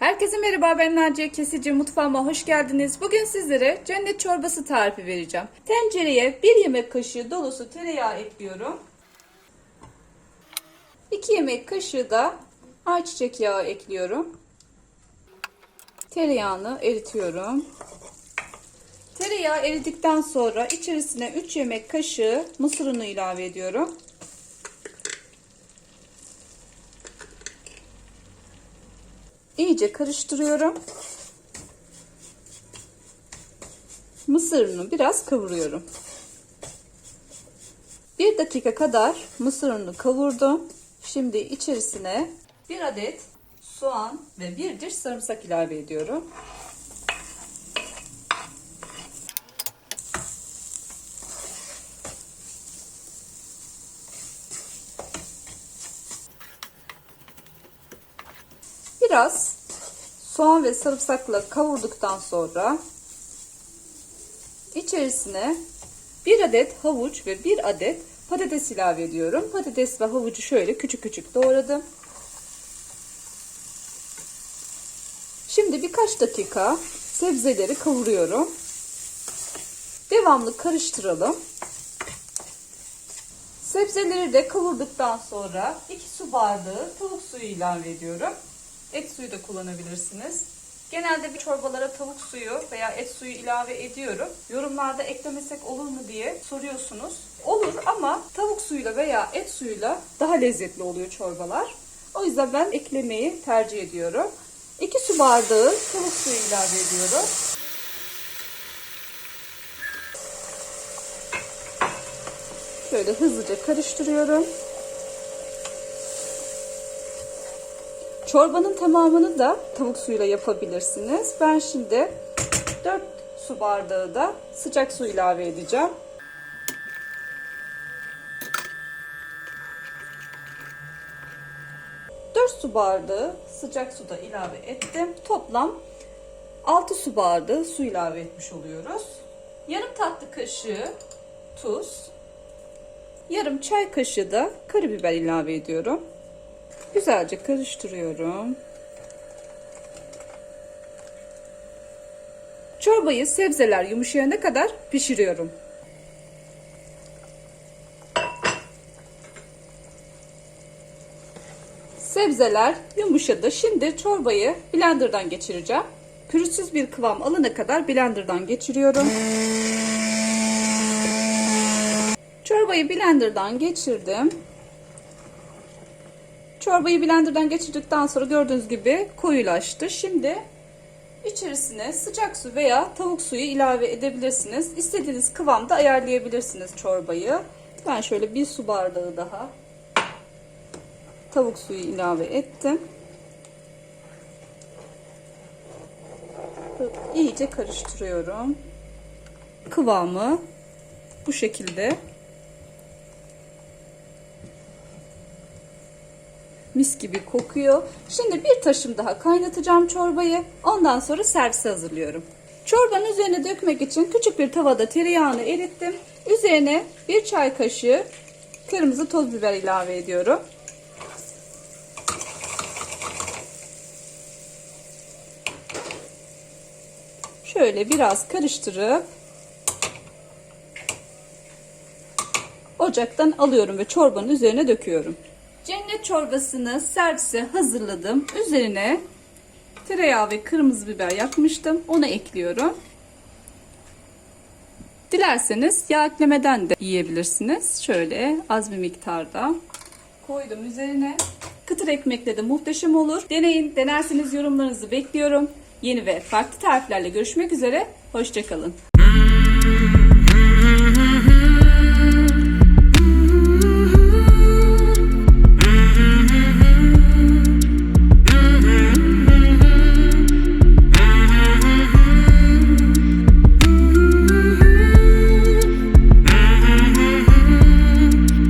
Herkese merhaba ben Naciye Kesici mutfağıma hoş geldiniz. Bugün sizlere cennet çorbası tarifi vereceğim. Tencereye 1 yemek kaşığı dolusu tereyağı ekliyorum. 2 yemek kaşığı da ayçiçek yağı ekliyorum. Tereyağını eritiyorum. Tereyağı eridikten sonra içerisine 3 yemek kaşığı mısır unu ilave ediyorum. İyice karıştırıyorum. Mısır ununu biraz kavuruyorum. Bir dakika kadar mısır ununu kavurdum. Şimdi içerisine bir adet soğan ve bir diş sarımsak ilave ediyorum. Biraz soğan ve sarımsakla kavurduktan sonra içerisine bir adet havuç ve bir adet patates ilave ediyorum. Patates ve havucu şöyle küçük küçük doğradım. Şimdi birkaç dakika sebzeleri kavuruyorum. Devamlı karıştıralım. Sebzeleri de kavurduktan sonra 2 su bardağı tavuk suyu ilave ediyorum. Et suyu da kullanabilirsiniz. Genelde bir çorbalara tavuk suyu veya et suyu ilave ediyorum. Yorumlarda eklemesek olur mu diye soruyorsunuz. Olur ama tavuk suyuyla veya et suyuyla daha lezzetli oluyor çorbalar. O yüzden ben eklemeyi tercih ediyorum. 2 su bardağı tavuk suyu ilave ediyorum. Şöyle hızlıca karıştırıyorum. Çorbanın tamamını da tavuk suyuyla yapabilirsiniz. Ben şimdi 4 su bardağı da sıcak su ilave edeceğim. Su bardağı sıcak suda ilave ettim. Toplam 6 su bardağı su ilave etmiş oluyoruz. Yarım tatlı kaşığı tuz, yarım çay kaşığı da karabiber ilave ediyorum. Güzelce karıştırıyorum. Çorbayı sebzeler yumuşayana kadar pişiriyorum. Sebzeler yumuşadı. Şimdi çorbayı blenderdan geçireceğim. Pürüzsüz bir kıvam alana kadar blenderdan geçiriyorum. Çorbayı blenderdan geçirdim. Çorbayı blenderdan geçirdikten sonra gördüğünüz gibi koyulaştı. Şimdi içerisine sıcak su veya tavuk suyu ilave edebilirsiniz. İstediğiniz kıvamda ayarlayabilirsiniz çorbayı. Ben şöyle bir su bardağı daha tavuk suyu ilave ettim. İyice karıştırıyorum. Kıvamı bu şekilde. Mis gibi kokuyor. Şimdi bir taşım daha kaynatacağım çorbayı. Ondan sonra servise hazırlıyorum. Çorbanın üzerine dökmek için küçük bir tavada tereyağını erittim. Üzerine bir çay kaşığı kırmızı toz biber ilave ediyorum. Şöyle biraz karıştırıp ocaktan alıyorum ve çorbanın üzerine döküyorum. Cennet çorbasını servise hazırladım. Üzerine tereyağı ve kırmızı biber yakmıştım. Onu ekliyorum. Dilerseniz yağ eklemeden de yiyebilirsiniz. Şöyle az bir miktarda koydum üzerine. Kıtır ekmekle de muhteşem olur. Deneyin, denerseniz yorumlarınızı bekliyorum. Yeni ve farklı tariflerle görüşmek üzere. Hoşçakalın.